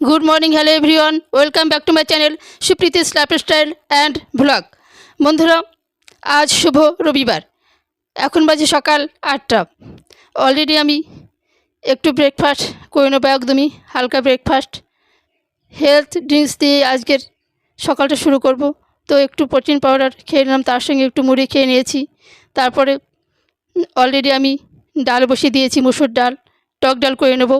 Good morning hello everyone welcome back to my channel Supriti's lifestyle and blog বন্ধুরা, আজ শুভ রবিবার। এখন বাজে সকাল আটটা। অলরেডি আমি একটু ব্রেকফাস্ট করে নেব, একদমই হালকা ব্রেকফাস্ট হেলথ ড্রিঙ্কস দিয়ে আজকের সকালটা শুরু করব। তো একটু প্রোটিন পাউডার খেয়ে নিলাম, তার সঙ্গে একটু মুড়ি খেয়ে নিয়েছি। তারপরে অলরেডি আমি ডাল বসিয়ে দিয়েছি, মুসুর ডাল, টক ডাল করে নেব।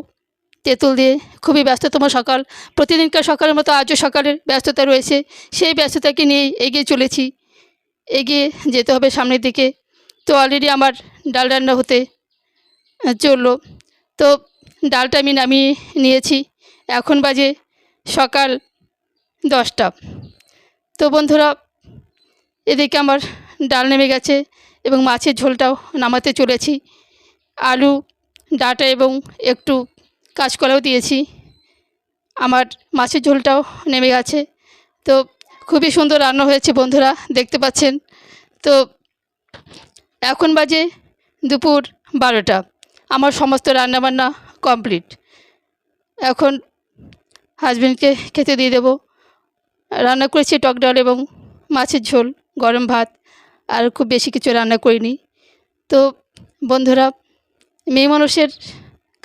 তেঁতুল দিয়ে খুবই ব্যস্ততম সকাল। প্রতিদিনকার সকালের মতো আজও সকালের ব্যস্ততা রয়েছে। সেই ব্যস্ততাকে নিয়েই এগিয়ে চলেছি। এগিয়ে যেতে হবে সামনের দিকে। তো অলরেডি আমার ডাল রান্না হতে চলল। তো ডালটা আমি নামিয়ে নিয়েছি। এখন বাজে সকাল দশটা। তো বন্ধুরা, এদিকে আমার ডাল নেমে গেছে এবং মাছের ঝোলটাও নামাতে চলেছি। আলু, ডাঁটা এবং একটু কাঁচকলাও দিয়েছি। আমার মাছের ঝোলটাও নেমে গেছে। তো খুবই সুন্দর রান্না হয়েছে বন্ধুরা, দেখতে পাচ্ছেন। তো এখন বাজে দুপুর বারোটা। আমার সমস্ত রান্নাবান্না কমপ্লিট। এখন হাজব্যান্ডকে খেতে দিয়ে দেবো। রান্না করেছি টক ডাল এবং মাছের ঝোল, গরম ভাত, আর খুব বেশি কিছু রান্না করিনি। তো বন্ধুরা, মেয়ে মানুষের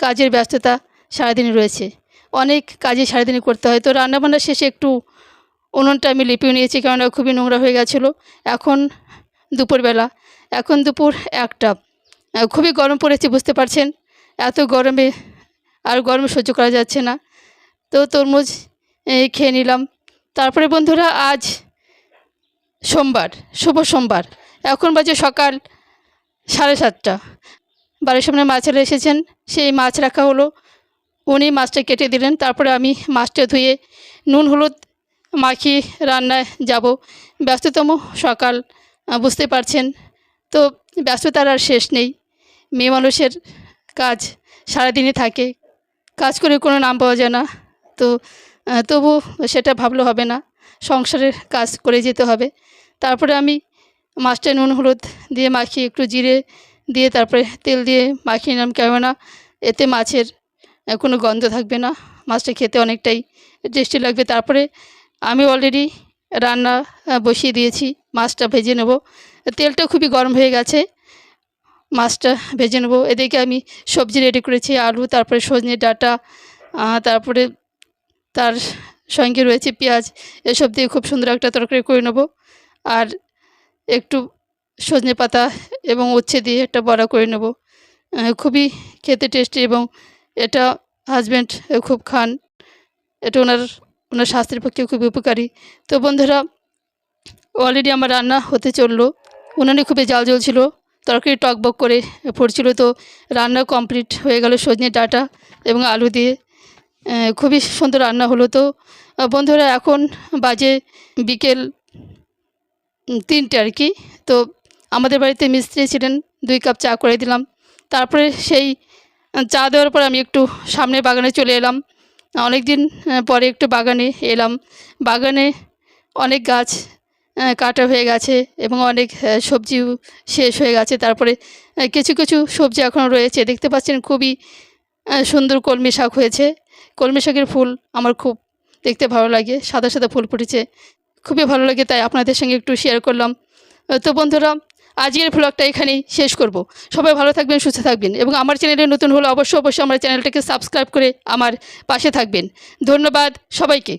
কাজের ব্যস্ততা সারাদিন রয়েছে। অনেক কাজই সারাদিনই করতে হয়। তো রান্নাবান্না শেষে একটু উনুনটা আমি লিপিয়ে নিয়েছি কেননা খুবই নোংরা হয়ে গেছিল। এখন দুপুরবেলা। এখন দুপুর একটা। খুবই গরম পড়েছে, বুঝতে পারছেন? এত গরমে আর গরমে সহ্য করা যাচ্ছে না। তো তরমুজ খেয়ে নিলাম। তারপরে বন্ধুরা, আজ সোমবার, শুভ সোমবার। এখন বাজে সকাল সাড়ে সাতটা। বাড়ির সামনে মাছেরা এসেছেন। সেই মাছ রাখা হলো। উনি মাছটা কেটে দিলেন, তারপরে আমি মাছটা ধুয়ে নুন, হলুদ মাখিয়ে রান্নায় যাব। ব্যস্ততম সকাল বুঝতে পারছেন। তো ব্যস্ততার আর শেষ নেই। মেয়ে মানুষের কাজ সারাদিনই থাকে। কাজ করে কোনো নাম পাওয়া যায় না। তো তবু সেটা ভাবলে হবে না। সংসারের কাজ করে যেতে হবে। তারপরে আমি মাছটা নুন, হলুদ দিয়ে মাখিয়ে একটু জিরে দিয়ে, তারপরে তেল দিয়ে মাখিয়ে নিলাম। কেননা এতে মাছের কোনো গন্ধ থাকবে না। মাছটা খেতে অনেকটাই টেস্টি লাগবে। তারপরে আমি অলরেডি রান্না বসিয়ে দিয়েছি। মাছটা ভেজে নেব। তেলটা খুবই গরম হয়ে গেছে। মাছটা ভেজে নেব। এদিকে আমি সবজি রেডি করেছি, আলু, তারপরে সজনে ডাঁটা তারপরে তার সঙ্গে রয়েছে পেঁয়াজ। এসব দিয়ে খুব সুন্দর একটা তরকারি করে নেব। আর একটু সজনে পাতা এবং উচ্ছে দিয়ে একটা বড়া করে নেব। খুবই খেতে টেস্টি এবং এটা হাজব্যান্ড খুব খান। এটা ওনার ওনার স্বাস্থ্যের পক্ষে খুবই উপকারী। তো বন্ধুরা অলরেডি আমার রান্না হতে চলল। উনানে খুবই জাল জ্বলছিল তরকারি টকবক করে পড়ছিল। তো রান্না কমপ্লিট হয়ে গেল সজনে ডাটা এবং আলু দিয়ে। খুবই সুন্দর রান্না হলো তো। বন্ধুরা, এখন বাজে বিকেল তিনটে আর কি। তো আমাদের বাড়িতে মিস্ত্রি ছিলেন, দুই কাপ চা করে দিলাম। তারপরে সেই চা দেওয়ার পর আমি একটু সামনে বাগানে চলে এলাম। অনেক দিন পরে একটু বাগানে এলাম। বাগানে অনেক গাছ কাটা হয়ে গেছে এবং অনেক সবজি শেষ হয়ে গেছে। তারপরে কিছু কিছু সবজি এখনও রয়েছে। দেখতে পাচ্ছেন খুবই সুন্দর কলমি শাক হয়েছে। কলমি শাকের ফুল আমার খুব দেখতে ভালো লাগে। সাদা সাদা ফুল ফুটেছে। খুবই ভালো লাগে, তাই আপনাদের সঙ্গে একটু শেয়ার করলাম। তো বন্ধুরা আজকের ভ্লগটা এখানেই শেষ করব। সবাই ভালো থাকবেন, সুস্থ থাকবেন এবং আমার চ্যানেলে নতুন হলে অবশ্যই অবশ্যই আমার চ্যানেলটাকে সাবস্ক্রাইব করে আমার পাশে থাকবেন। ধন্যবাদ সবাইকে।